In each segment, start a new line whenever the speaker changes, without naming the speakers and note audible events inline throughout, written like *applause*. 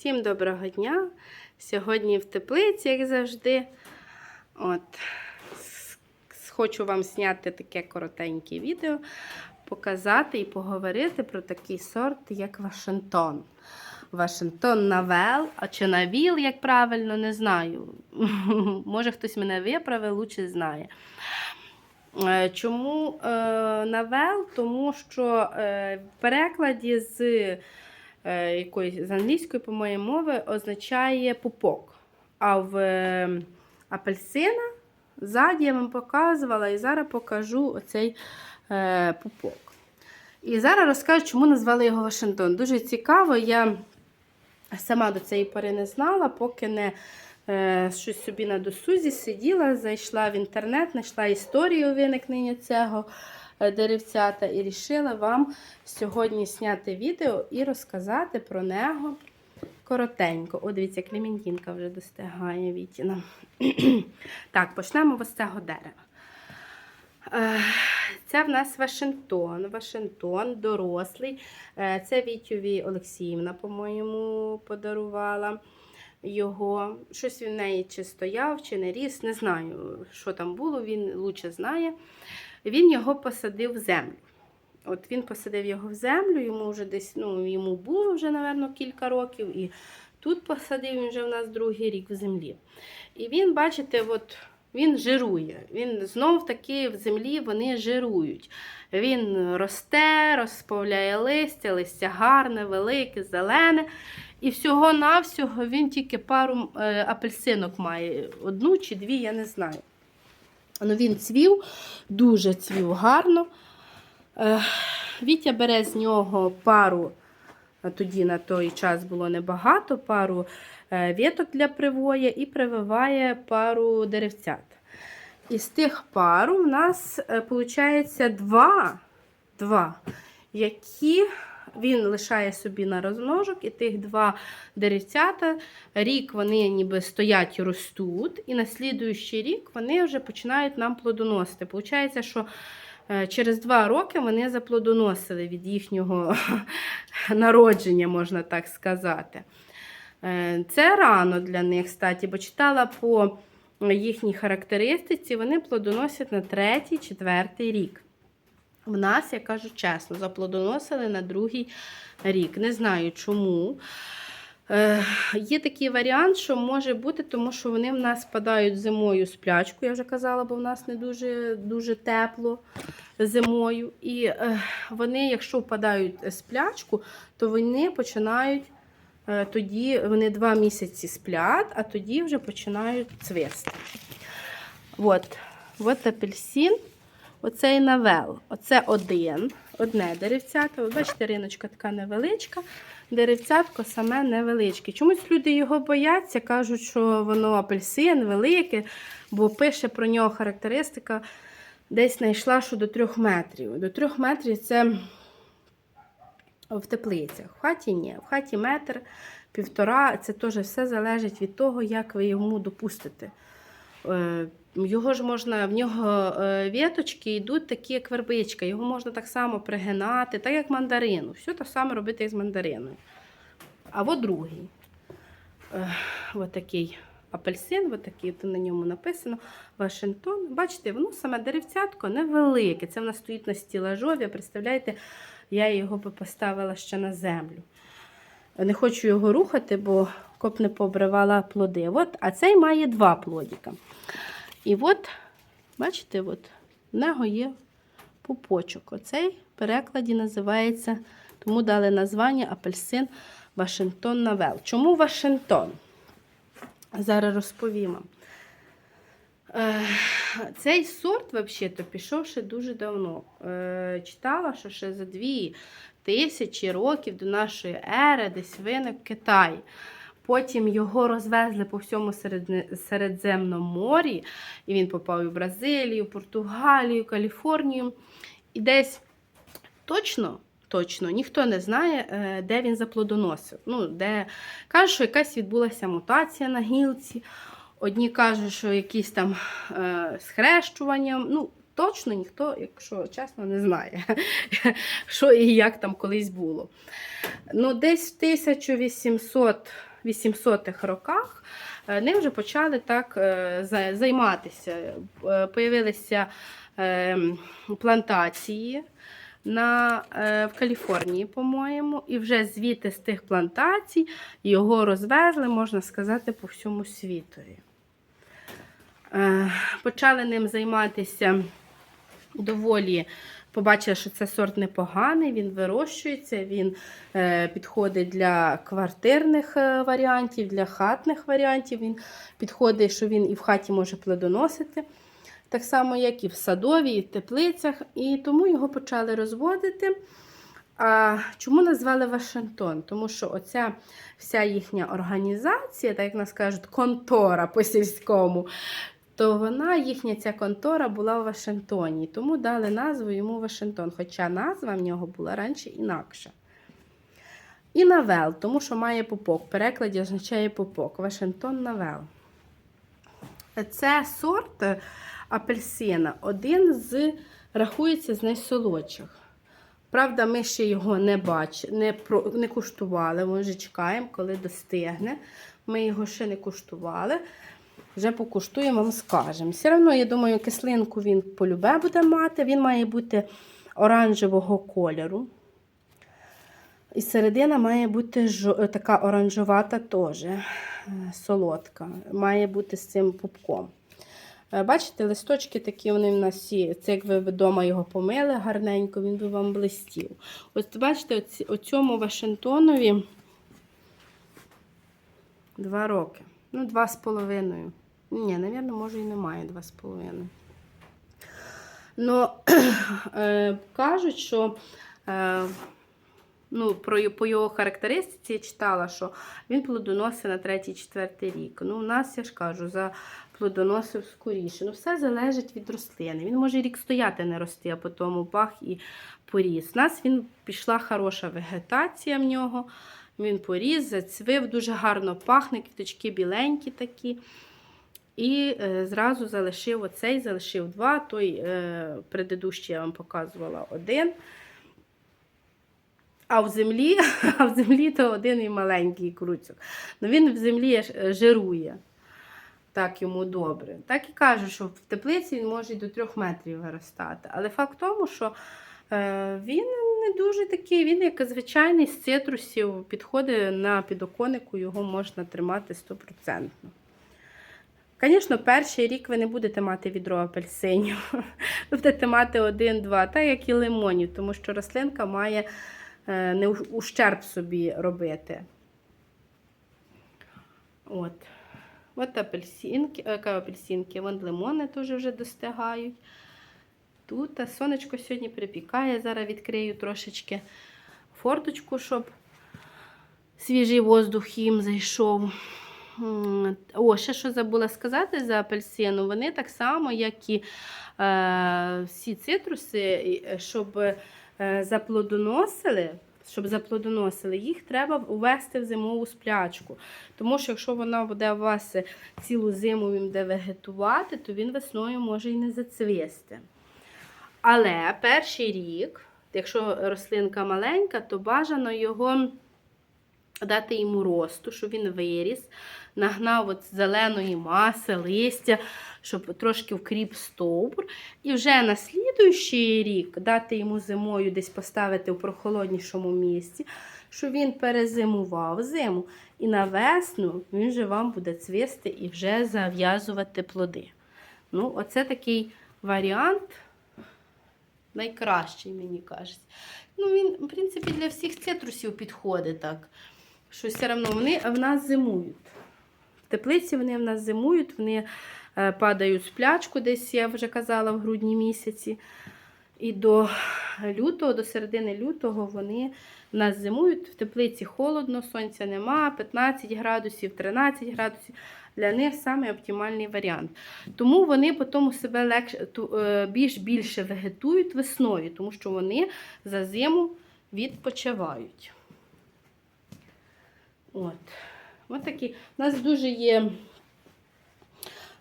Всім доброго дня! Сьогодні в теплиці, як завжди. От, хочу вам зняти таке коротеньке відео, показати і поговорити про такий сорт, як Вашингтон. Вашингтон Навел, а чи Навіл, як правильно, не знаю. *laughs* Може, хтось мене виправив, лучше знає. Е, Чому е, Навел? Тому що е, в перекладі з якоїсь з англійської, по-моєму, мови означає пупок. А в е, апельсина ззаді я вам показувала, і зараз покажу оцей е, пупок. І зараз розкажу, чому назвали його Вашингтон. Дуже цікаво, я сама до цієї пори не знала, поки не е, щось собі на досузі сиділа, зайшла в інтернет, знайшла історію виникнення цього е, деревцята і вирішила вам сьогодні зняти відео і розказати про нього коротенько. О, дивіться, Клементінка вже достигає Вітіна. *clears throat* так, почнемо з цього дерева. Е, Це в нас Вашингтон. Вашингтон дорослий. Е, Це Вітюві Олексіївна, по-моєму, подарувала його. Щось він в неї чи стояв, чи не ріс. Не знаю, що там було, він лучше знає. Він його посадив в землю. От він посадив його в землю, йому вже десь, ну, йому було вже, напевно, кілька років. І тут посадив він вже в нас другий рік в землі. І він, бачите, от він жирує. Він знов таки в землі вони жирують. Він росте, розповляє листя, листя гарне, велике, зелене. І всього-навсього він тільки пару е, апельсинок має. Одну чи дві, я не знаю. Ну, він цвів, дуже цвів гарно. Е, Вітя бере з нього пару, а тоді на той час було небагато, пару е, віток для привоя і прививає пару деревцят. Із тих пару в нас виходить два, два, які він лишає собі на розмножок, і тих два деревцята, рік вони ніби стоять і ростуть, і на слідуючий рік вони вже починають нам плодоносити. Получається, що е, через два роки вони заплодоносили від їхнього *laughs* народження, можна так сказати. Е, Це рано для них, кстати, бо читала по їхній характеристиці, вони плодоносять на третій, четвертий рік. В нас, я кажу чесно, заплодоносили на другий рік. Не знаю чому. Е, Є такий варіант, що може бути, тому що вони в нас спадають зимою з сплячку, я вже казала, бо в нас не дуже, дуже тепло зимою. І е, вони, якщо впадають з сплячку, то вони починають е, тоді, вони два місяці сплять, а тоді вже починають цвісти. От, от апельсин. Оцей навел. Оце один, одне деревцятко. Ви бачите, риночка така невеличка, деревцятко саме невеличке. Чомусь люди його бояться, кажуть, що воно апельсин велике, бо пише про нього характеристика. Десь знайшла, що до трьох метрів. До трьох метрів це в теплицях. В хаті ні. В хаті метр, півтора. Це теж все залежить від того, як ви йому допустите. Е, Його ж можна, в нього е, віточки йдуть такі, як вербичка. Його можна так само пригинати, так як мандарину. Все те саме робити, як з мандариною. А от другий. Е, От такий апельсин, от на ньому написано Вашингтон. Бачите, воно саме деревцятко невелике. Це в нас стоїть на стілажові. Представляєте, я його би поставила ще на землю. Не хочу його рухати, бо коп не побривала плоди. От, а цей має два плодика. І от, бачите, от, в нього є пупочок. Оцей в перекладі називається, тому дали названня апельсин Вашингтон Навел. Чому Вашингтон? Зараз розповім вам. Е, Цей сорт, взагалі-то, пішов ще дуже давно. Е, Читала, що ще за дві тисячі років до нашої ери десь виник Китай. Потім його розвезли по всьому Середземному морі, і він попав і в Бразилію, Португалію, Каліфорнію. І десь точно, точно ніхто не знає, е, де він заплодоносив. Ну, де... Кажуть, що якась відбулася мутація на гілці. Одні кажуть, що якісь там е, схрещуванням. Ну, точно ніхто, якщо чесно, не знає, *laughs* що і як там колись було. Ну, десь в 1800 1800-х роках е, ним вже почали так е, займатися. Е, Появилися плантації на, в Каліфорнії, по-моєму, і вже звідти з тих плантацій його розвезли, можна сказати, по всьому світові. Е, Почали ним займатися доволі. Побачили, що це сорт непоганий, він вирощується, він е, підходить для квартирних е, варіантів, для хатних варіантів. Він підходить, що він і в хаті може плодоносити, так само, як і в садовій, і в теплицях. І тому його почали розводити. А чому назвали Вашингтон? Тому що оця вся їхня організація, так як нас кажуть, контора по сільському, то вона, їхня ця контора була в Вашингтоні. Тому дали назву йому Вашингтон. Хоча назва в нього була раніше інакша. І навел, тому що має пупок. В перекладі означає пупок. Вашингтон навел. Це сорт апельсина, один з рахується з найсолодших. Правда, ми ще його не бачили, не, про- не куштували. Ми вже чекаємо, коли достигне. Ми його ще не куштували. Вже покуштуємо, вам скажемо. Все одно, я думаю, кислинку він полюбе буде мати. Він має бути оранжевого кольору. І середина має бути жо- така оранжевата теж, е, солодка. Має бути з цим пупком. Е, Бачите, листочки такі вони в нас всі. Це як ви вдома його помили гарненько, він би вам блистів. Ось бачите, оці- оцьому Вашингтонові два роки. Ну, два з половиною. Ні, навірно, може і немає два з половиною. Ну, *clears throat* е, кажуть, що е, ну, про, по його характеристиці я читала, що він плодоносить на третій-четвертий рік. Ну, у нас, я ж кажу, за плодоносив скоріше. Ну, все залежить від рослини. Він може рік стояти не рости, а потім бах і поріс. У нас він пішла хороша вегетація в нього. Він поріс, зацвив, дуже гарно пахне, квіточки біленькі такі. І е, зразу залишив оцей, залишив два. Той е, предыдущий я вам показувала один. А в землі, *laughs* а в землі то один і маленький круцьок. Ну він в землі жирує. Так йому добре. Так і кажуть, що в теплиці він може до трьох метрів виростати. Але факт в тому, що е, він не дуже такий, він як звичайний з цитрусів, підходить на підоконнику, його можна тримати стопроцентно. Звісно, перший рік ви не будете мати відро апельсинів. *laughs* Ви будете мати один-два, так як і лимонів, тому що рослинка має е, не ущерб собі робити. От. От апельсинки, е, апельсинки, вон лимони теж вже достигають. Тут а сонечко сьогодні припікає. Зараз відкрию трошечки форточку, щоб свіжий воздух їм зайшов. О, ще що забула сказати за апельсину. Вони так само, як і е, всі цитруси, е, щоб е, заплодоносили, щоб заплодоносили, їх треба увести в зимову сплячку. Тому що якщо вона буде у вас цілу зиму він буде вегетувати, то він весною може і не зацвісти. Але перший рік, якщо рослинка маленька, то бажано його дати йому росту, щоб він виріс, нагнав от зеленої маси, листя, щоб трошки вкріп стовбур. І вже на слідуючий рік дати йому зимою десь поставити в прохолоднішому місці, щоб він перезимував зиму. І на весну він же вам буде цвісти і вже зав'язувати плоди. Ну, оце такий варіант найкращий, мені кажеться. Ну, він, в принципі, для всіх цитрусів підходить так. Що все одно вони в нас зимують. В теплиці вони в нас зимують, вони е, падають в сплячку, десь я вже казала, в грудні місяці. І до лютого, до середини лютого вони в нас зимують. В теплиці холодно, сонця нема, 15 градусів, 13 градусів. Для них саме оптимальний варіант. Тому вони потім себе легше, більш більше вегетують весною, тому що вони за зиму відпочивають. От. От такі. У нас дуже є.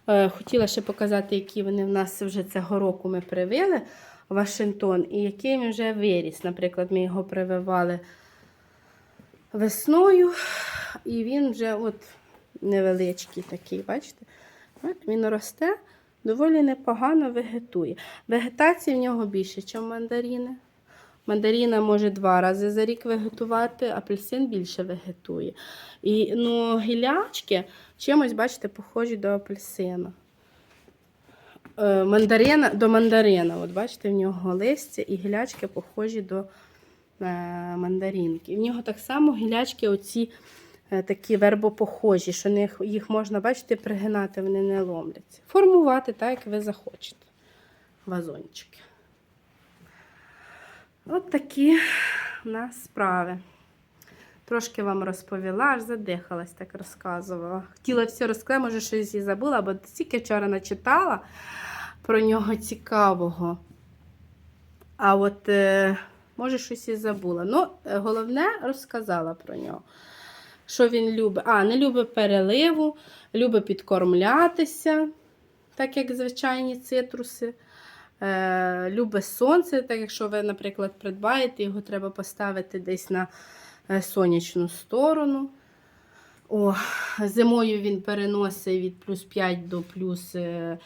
Е, Хотіла ще показати, які вони в нас вже цього року ми привили Вашингтон, і який він вже виріс. Наприклад, ми його прививали весною. І він вже от невеличкий такий, бачите? От він росте, доволі непогано вегетує. Вегетації в нього більше, ніж мандаріни. Мандаріна може два рази за рік вегетувати, апельсин більше вегетує. І ну, гілячки чимось, бачите, похожі до апельсина. Е, мандарина, до мандарина. От бачите, в нього листя і гілячки похожі до е, мандаринки. В нього так само гілячки оці е, такі вербопохожі, що них, їх можна, бачите, пригинати, вони не ломляться. Формувати так, як ви захочете. Вазончики. От такі у нас справи. Трошки вам розповіла, аж задихалась, так розказувала. Хотіла все розказати, може, щось і забула, бо тільки вчора начитала про нього цікавого. А от, е, може, щось і забула. Ну, е, головне, розказала про нього. Що він любить? А, не любить переливу, любить підкормлятися, так як звичайні цитруси. Е, любить сонце, так якщо ви, наприклад, придбаєте, його треба поставити десь на е, сонячну сторону. О, зимою він переносить від плюс 5 до плюс е,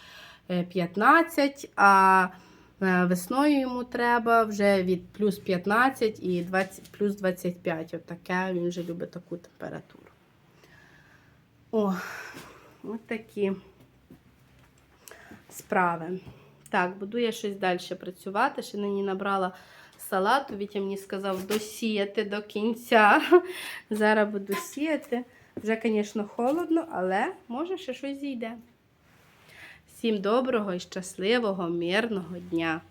е, 15, а весною йому треба вже від плюс 15 і 20, плюс 25. От таке він вже любить таку температуру. О, от такі справи. Так, буду я щось далі працювати. Ще нині набрала салату. Вітя мені сказав досіяти до кінця. *laughs* Зараз буду сіяти. Вже, звісно, холодно, але може ще щось зійде. Всім доброго і щасливого, мирного дня!